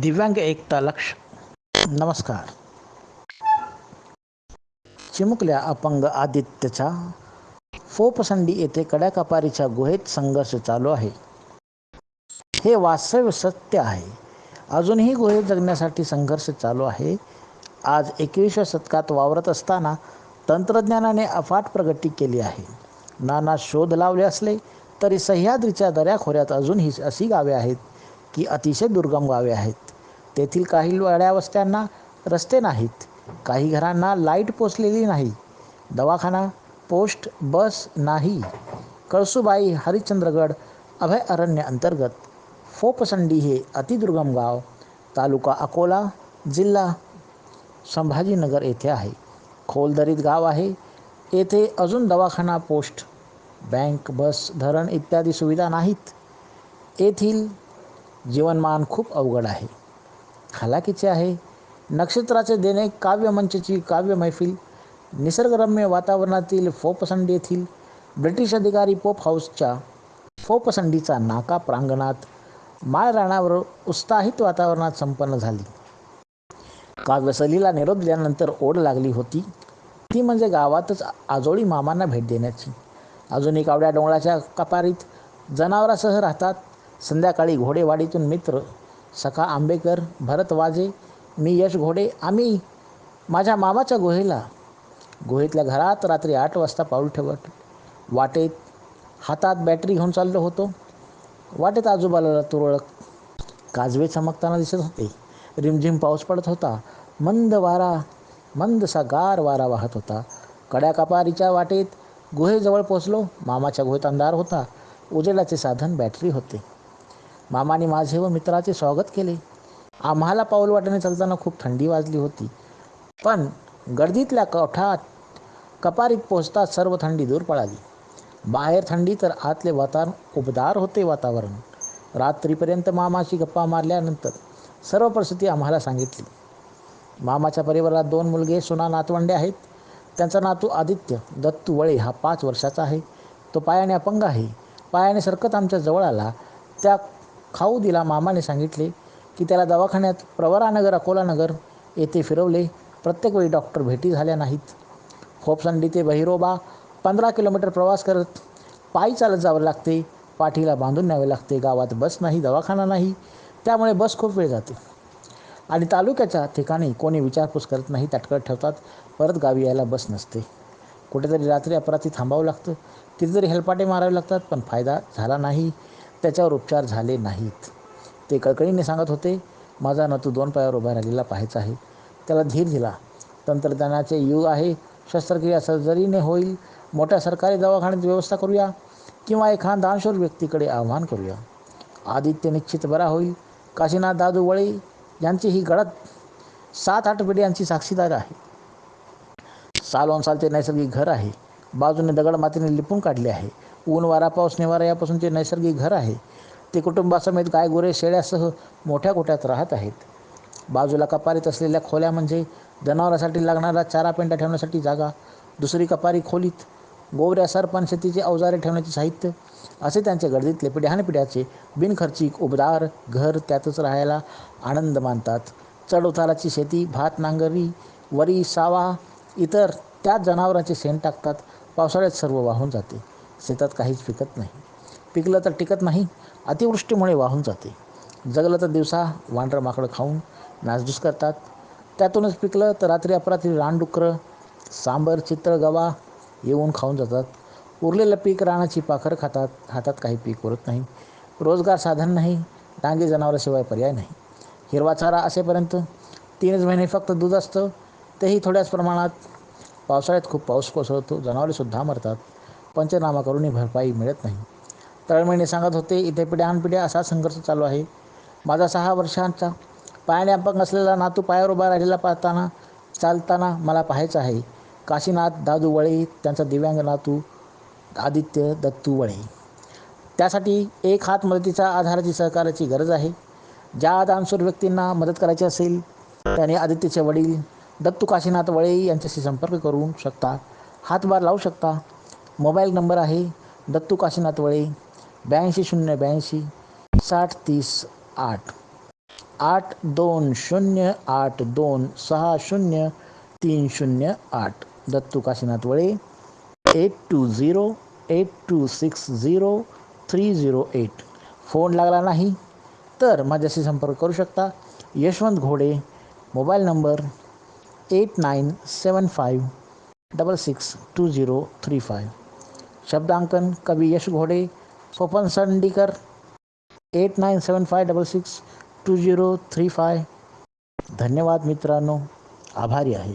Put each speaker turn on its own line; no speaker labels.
दिव्यांग एकता लक्ष. नमस्कार. चिमुकल्या अपंग आदित्यचा फोपसंडी येथे कड्याकापारीच्या गुहेत संघर्ष चालू आहे. हे वास्तव सत्य आहे. अजूनही गुहेत जगण्यासाठी संघर्ष चालू आहे. आज एकविसव्या शतकात वावरत असताना तंत्रज्ञानाने अफाट प्रगती केली आहे. नाना शोध लावले असले तरी सह्याद्रीच्या दऱ्याखोऱ्यात अजूनही अशी गावे आहेत की अतिशय दुर्गम गावे आहेत. तेथील काही वाड्यावस्त्यांना रस्ते नाहीत. काही घरांना लाइट पोचलेली नाही. दवाखाना पोस्ट बस नाही. कळसुबाई हरिश्चंद्रगड अभय अरण्य अंतर्गत. फोपसंडी हे अतिदुर्गम गाव तालुका अकोला जिल्हा संभाजीनगर येथे आहे. खोलदरीत गाव आहे. येथे अजून दवाखाना पोस्ट बँक बस धरण इत्यादी सुविधा नाहीत. येथील जीवनमान खूप अवघड आहे. हालाकीचे आहे. नक्षत्राचे देणे काव्यमंचची काव्य मैफिल. निसर्गरम्य वातावरणातील फोपसंडी येथील ब्रिटिश अधिकारी पोप हाऊसच्या फोपसंडीचा नाका प्रांगणात माळ राणावर उत्साहित वातावरणात संपन्न झाली. काव्यसलीला निरोप दिल्यानंतर ओढ लागली होती. ती म्हणजे गावातच आजोळी मामांना भेट देण्याची. अजूनही कावड्या डोंगराच्या कपारीत जनावरासह राहतात. संध्याकाळी घोडेवाडीतून मित्र सखा आंबेकर भरत वाजे मी यश घोडे आम्ही माझ्या मामाच्या गुहेला. गुहेतल्या घरात रात्री आठ वाजता पाऊल ठेवत वाटेत हातात बॅटरी घेऊन चाललो होतो. वाटेत आजूबाजूला तुरळक काजवे चमकताना दिसत होते. रिमझिम पाऊस पडत होता. मंद वारा मंदसा गार वारा वाहत होता. कड्या कपारीच्या वाटेत गुहेजवळ पोचलो. मामाच्या गुहेत अंधार होता. उजेडाचे साधन बॅटरी होते. मामाने माझे व मित्राचे स्वागत केले. आम्हाला पाऊल वाटेने चालताना खूप थंडी वाजली होती. पण गर्दीतल्या कठात कपारीत पोचताच सर्व थंडी दूर पळाली. बाहेर थंडी तर आतले वातावरण उबदार होते वातावरण. रात्रीपर्यंत मामाशी गप्पा मारल्यानंतर सर्व परिस्थिती आम्हाला सांगितली. मामाच्या परिवारात दोन मुलगे सुना नातवंडे आहेत. त्यांचा नातू आदित्य दत्तू वळे हा पाच वर्षाचा आहे. तो पायाने अपंग आहे. पायाने सरकत आमच्या जवळ आला. त्या खाऊ दिला मामाने सांगितले की त्याला दवाखान्यात प्रवरानगर अकोलानगर येथे फिरवले. प्रत्येक वेळी डॉक्टर भेटी झाल्या नाहीत. खोपसंडी ते बहिरोबा पंधरा किलोमीटर प्रवास करत पायी चालत जावं लागते. पाठीला बांधून न्यावे लागते. गावात बस नाही दवाखाना नाही. त्यामुळे बस खूप वेळ जाते. आणि तालुक्याच्या ठिकाणी कोणी विचारपूस करत नाही ताटकळत ठेवतात. परत गावी यायला बस नसते. कुठेतरी रात्री अपराधी थांबावं लागतं. तिथे जरी हेलपाटे मारावे लागतात पण फायदा झाला नाही. त्याच्यावर उपचार झाले नाहीत. ते कळकळीने सांगत होते माझा नतू दोन पायावर उभा राहिलेला पाहायचा आहे. त्याला धीर दिला. तंत्रज्ञानाचे युग आहे. शस्त्रक्रिया सर्जरीने होईल. मोठ्या सरकारी दवाखान्यात व्यवस्था करूया किंवा एखादा दानशूर व्यक्तीकडे आव्हान करूया. आदित्य निश्चित बरा होईल. काशीनाथ दादू वळे यांची ही गडद सात आठ पिढ्यांची साक्षीदार आहे. सालोन सालचे नैसर्गिक घर आहे. बाजूने दगड मातीने लिपून काढले आहे. ऊन वारा पाऊस निवारा यापासून जे नैसर्गिक घर आहे ते कुटुंबासमेत गाय गुरे शेळ्यासह मोठ्या गोठ्यात राहत आहेत. बाजूला कपारीत असलेल्या खोल्या म्हणजे जनावरासाठी लागणारा चारा पेंडा ठेवण्यासाठी जागा दुसरी कपारी खोलीत गोवऱ्या सरपण शेतीचे अवजारे ठेवण्याचे साहित्य असे त्यांचे गर्दीतले पिढ्यानपिढ्याचे बिनखर्चिक उबदार घर त्यातच राहायला आनंद मानतात. चढउताराची शेती भात नांगरी वरी सावा इतर त्याच जनावरांचे शेण टाकतात पावसाळ्यात सर्व वाहून जाते. शेतात काहीच पिकत नाही. पिकलं तर टिकत नाही. अतिवृष्टीमुळे वाहून जाते. जगलं तर दिवसा वांढरं माकडं खाऊन नासधूस करतात. त्यातूनच पिकलं तर रात्री अपरात्री रानडुकरं सांबर चित्र गवा येऊन खाऊन जातात. उरलेलं पीक रानाची पाखरं खातात. हातात काही पीक उरत नाही. रोजगार साधन नाही. डांगे जनावराशिवाय पर्याय नाही. हिरवा चारा असेपर्यंत तीनच महिने फक्त दूध असतं. तेही थोड्याच प्रमाणात. पावसाळ्यात खूप पाऊस कोसळतो. जनावरेसुद्धा मरतात. पंचनामा करूनही भरपाई मिळत नाही. तळमळीने सांगत होते इथे पिढ्यानपिढ्या असा संघर्ष चालू आहे. माझा सहा वर्षांचा पायाने अपंग असलेला नातू पायावर उभा राहिलेला पाहताना चालताना मला पाहायचं आहे. काशीनाथ दादू वळे त्यांचा दिव्यांग नातू आदित्य दत्तू वळे. त्यासाठी एक हात मदतीचा आधाराची सहकाराची गरज आहे. ज्या दानशूर व्यक्तींना मदत करायची असेल त्याने आदित्यचे वडील दत्तू काशीनाथ वळे यांच्याशी संपर्क करू शकता. हातभार लावू शकता. मोबाईल नंबर आहे दत्तू काशीनाथ वळे ब्याऐंशी शून्य ब्याऐंशी साठ तीस आठ. आठ दोन शून्य आठ दोन सहा शून्य तीन शून्य आठ. Dattu Kashinath Vale eight two zero eight two six zero three zero eight. Phone लागला नाही तर माझ्याशी संपर्क करू शकता. Yashwant Ghode mobile number eight nine seven five double six two zero three five. शब्दांकन कवी Yash Ghode Swapan Sandikar eight nine seven five double six two zero three five धन्यवाद मित्रांनो आभारी आहे।